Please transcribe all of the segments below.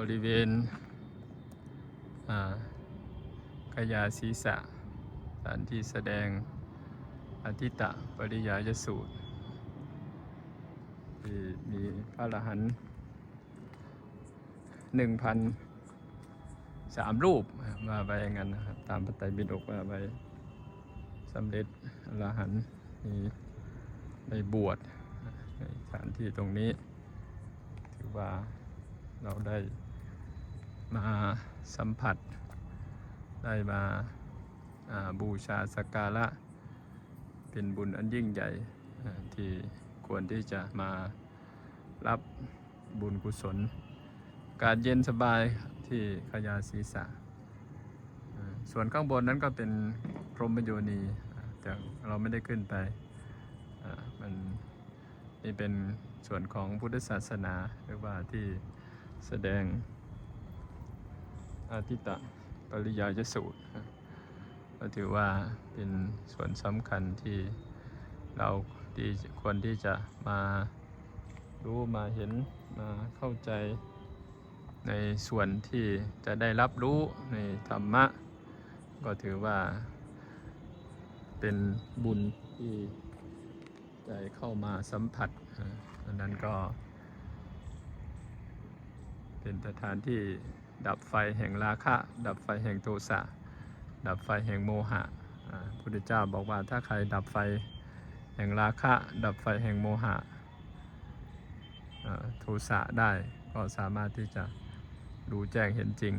บริเวณอ่ายาศีรษะสถานที่แสดงอธิตะปริยายสูตรที่มีพระอรหันต์หนึ่งพันสามรูปมาไปอย่างนั้นนะครับ ตามพระไตรปิฎกว่าไปสำเร็จอรหันต์มีในบวชในสถานที่ตรงนี้ ถือว่าเราได้ มาสัมผัส ได้มาาบูชาสักการะ เป็นบุญอันยิ่งใหญ่ที่ควรที่จะมารับบุญกุศล การเย็นสบายที่ขยาศีรษะ ส่วนข้างบนนั้นก็เป็นพรหมโยนี แต่เราไม่ได้ขึ้นไป มันนี่เป็นส่วนของพุทธศาสนาหรือว่าที่แสดง อาทิตตปริยายสูตรก็ถือว่าเป็นส่วนสำคัญที่เราที่ควรที่จะมารู้มาเห็นมาเข้าใจในส่วนที่จะได้รับรู้ในธรรมะ ก็ถือว่าเป็นบุญที่ได้เข้ามาสัมผัสอันนั้นก็เป็นสถานที่ ดับไฟแห่งราคะ ดับไฟแห่งโทสะ ดับไฟแห่งโมหะพุทธเจ้าบอกว่าถ้าใครดับไฟแห่งราคะ ดับไฟแห่งโมหะโทสะได้ก็สามารถที่จะรู้แจ้งเห็นจริง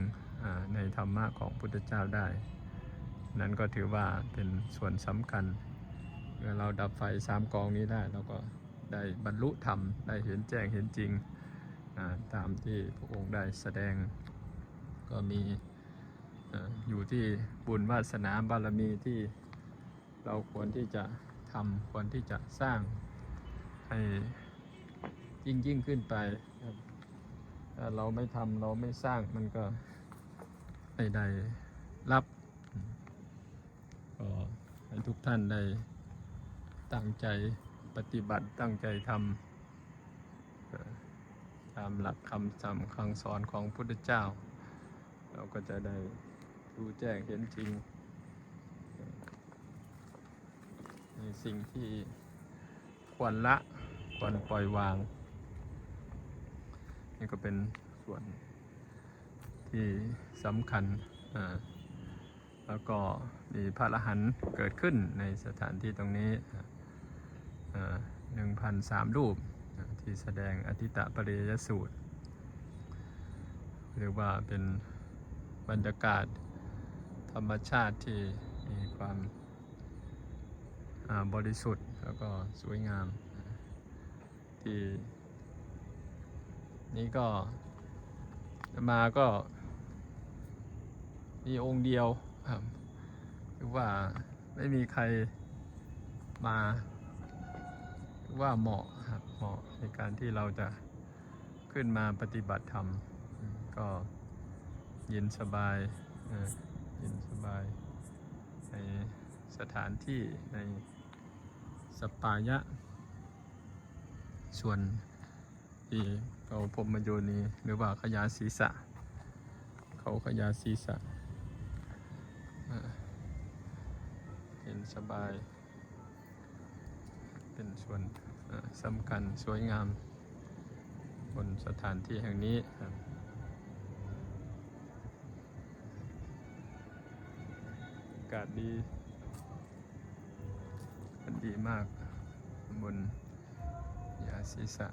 ในธรรมะของพุทธเจ้าได้ นั้นก็ถือว่าเป็นส่วนสำคัญเมื่อเราดับไฟสามกองนี้ได้เราก็ได้บรรลุธรรม ได้เห็นแจ้งเห็นจริงตามที่พระองค์ได้แสดง ก็มีอยู่ที่บุญวาสนาบารมีที่เราควรที่จะทำควรที่จะสร้างให้ยิ่งยิ่งขึ้นไปถ้าเราไม่ทำเราไม่สร้างมันก็ไม่ได้รับก็ให้ทุกท่านได้ตั้งใจปฏิบัติตั้งใจทำตามหลักคำสั่งคำสอนของพุทธเจ้า เราก็จะได้รู้แจ้งเห็นจริง ในสิ่งที่ควรละควรปล่อยวาง นี่ก็เป็นส่วนที่สำคัญอ่าแล้วก็มีพระอรหันต์เกิดขึ้นในสถานที่ตรงนี้หนึ่งพันสามรูปที่แสดงอธิตะปริยสูตร หรือว่าเป็น บรรยากาศธรรมชาติที่มีความบริสุทธิ์แล้วก็สวยงาม ที่ นี่ก็มาก็มีองค์เดียวครับคือว่าไม่มีใครมาว่าเหมาะครับเหมาะในการที่เราจะขึ้นมาปฏิบัติธรรมก็ เย็นสบายเอ่อเย็นสบาย ในสถานที่ในสปายะ ส่วนที่เขาพรมโยนีหรือว่าขยาศีรษะเขาขยาศีรษะเอ่อเย็นสบาย เป็นส่วนสำคัญสวยงาม บนสถานที่แห่งนี้ากาศดีดีมากบนยาศีรษะ